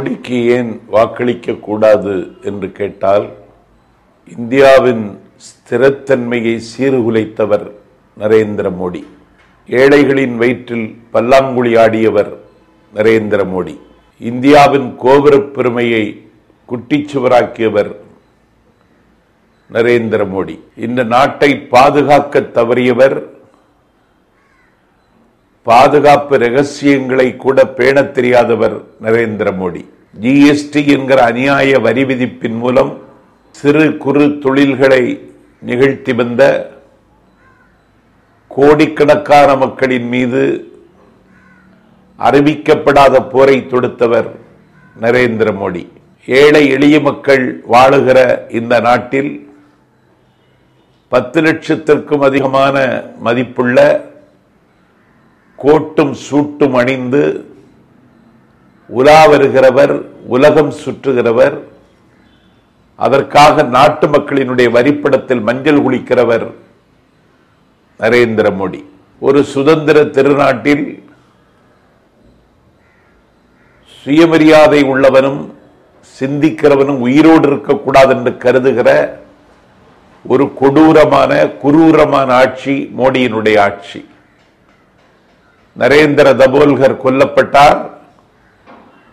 மோடிக்கு ஏன் வாக்களிக்க கூடாது என்று கேட்டால் இந்தியாவின் ஸ்திரத்தன்மையை சீர்குலைத்தவர் நரேந்திர மோடி ஏழைகளின் வயிற்றில் பல்லாங்குழி ஆடியவர் நரேந்திர மோடி இந்தியாவின் கோபுரப் பெருமையை குட்டிச்சுவராக்கியவர் நரேந்திர மோடி. இந்த நாட்டை பாதுகாக்க தவறியவர் பாதுகாப்பு ரகசியங்களை கூட பேணத் தெரியாதவர் நரேந்திர மோடி. ஜிஎஸ்டி என்கிற அநியாய வரி விதிப்பின் மூலம் சிறு குறு தொழில்களை நிகழ்த்தி வந்த கோடிக்கணக்கான மக்களின் மீது அறிவிக்கப்படாத போரை தொடுத்தவர் நரேந்திர மோடி. ஏழை எளிய மக்கள் வாழுகிற இந்த நாட்டில் பத்து லட்சத்திற்கும் அதிகமான மதிப்புள்ள கோட்டும் சூட்டும் அணிந்து உலா வருகிறவர் உலகம் சுற்றுகிறவர் அதற்காக நாட்டு மக்களினுடைய வரிப்படத்தில் மஞ்சள் குளிக்கிறவர் நரேந்திர மோடி. ஒரு சுதந்திர திருநாட்டில் சுயமரியாதை உள்ளவனும் சிந்திக்கிறவனும் உயிரோடு இருக்கக்கூடாது என்று கருதுகிற ஒரு கொடூரமான குரூரமான ஆட்சி மோடியினுடைய ஆட்சி. நரேந்திர தபோல்கர் கொல்லப்பட்டார்.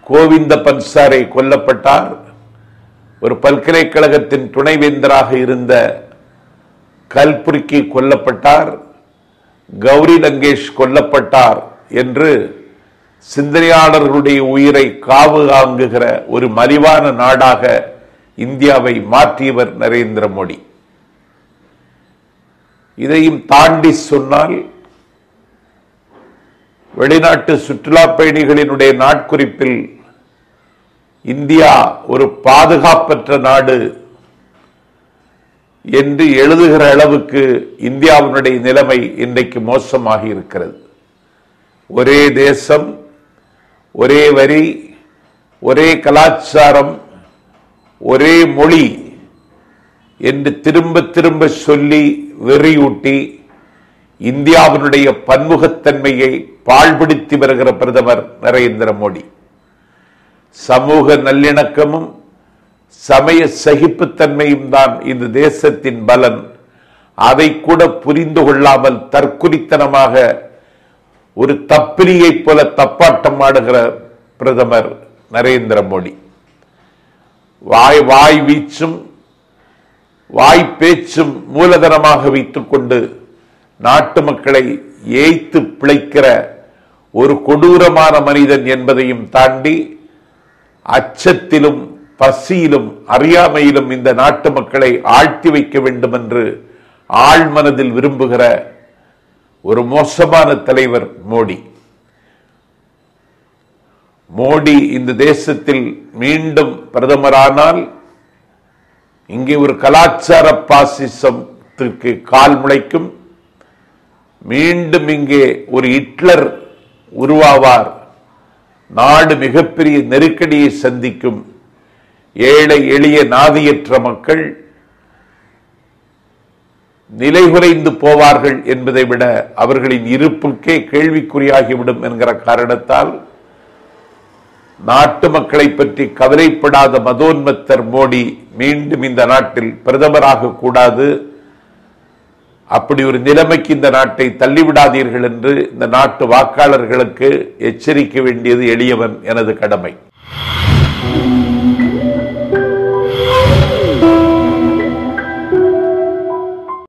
கோவிந்த பன்சாரை கொல்லப்பட்டார். ஒரு பல்கலைக்கழகத்தின் துணைவேந்தராக இருந்த கல்புர்கி கொல்லப்பட்டார். கௌரி லங்கேஷ் கொல்லப்பட்டார் என்று சிந்தனையாளர்களுடைய உயிரை காவு ஆங்குகிற ஒரு மலிவான நாடாக இந்தியாவை மாற்றியவர் நரேந்திர மோடி. இதையும் தாண்டி சொன்னால் வெளிநாட்டு சுற்றுலா பயணிகளினுடைய நாட்குறிப்பில் இந்தியா ஒரு பாதுகாப்பற்ற நாடு என்று எழுதுகிற அளவுக்கு இந்தியாவினுடைய நிலைமை இன்றைக்கு மோசமாகி இருக்கிறது. ஒரே தேசம் ஒரே வரி ஒரே கலாச்சாரம் ஒரே மொழி என்று திரும்ப திரும்ப சொல்லி வெறியூட்டி இந்தியாவினுடைய பன்முகத்தன்மையை பாழ்படுத்தி வருகிற பிரதமர் நரேந்திர மோடி. சமூக நல்லிணக்கமும் சமய சகிப்புத்தன்மையும் தான் இந்த தேசத்தின் பலன். அதை கூட புரிந்து கொள்ளாமல் தற்குறித்தனமாக ஒரு தப்பிலியை போல தப்பாட்டம் ஆடுகிற பிரதமர் நரேந்திர மோடி. வாய் வாய் வீச்சும் வாய் பேச்சும் மூலதனமாக வைத்துக் கொண்டு நாட்டு மக்களை ஏய்த்து பிழைக்கிற ஒரு கொடூரமான மனிதன் என்பதையும் தாண்டி அச்சத்திலும் பசியிலும் அறியாமையிலும் இந்த நாட்டு மக்களை ஆழ்த்தி வைக்க வேண்டும் என்று ஆழ்மனதில் விரும்புகிற ஒரு மோசமான தலைவர் மோடி. மோடி இந்த தேசத்தில் மீண்டும் பிரதமரானால் இங்கே ஒரு கலாச்சார பாசிசத்திற்கு கால் முளைக்கும். மீண்டும் இங்கே ஒரு ஹிட்லர் உருவாவார். நாடு மிகப்பெரிய நெருக்கடியை சந்திக்கும் ஏழை எளிய நாதியற்ற மக்கள் நிலை குறைந்து போவார்கள் என்பதை விட அவர்களின் இருப்புக்கே கேள்விக்குறியாகிவிடும் என்கிற காரணத்தால் நாட்டு மக்களை பற்றி கவலைப்படாத மதோன்மத்தர் மோடி மீண்டும் இந்த நாட்டில் பிரதமராக கூடாது. அப்படி ஒரு நிலைமைக்கு இந்த நாட்டை தள்ளிவிடாதீர்கள் என்று இந்த நாட்டு வாக்காளர்களுக்கு எச்சரிக்க வேண்டியது எளியவன் எனது கடமை.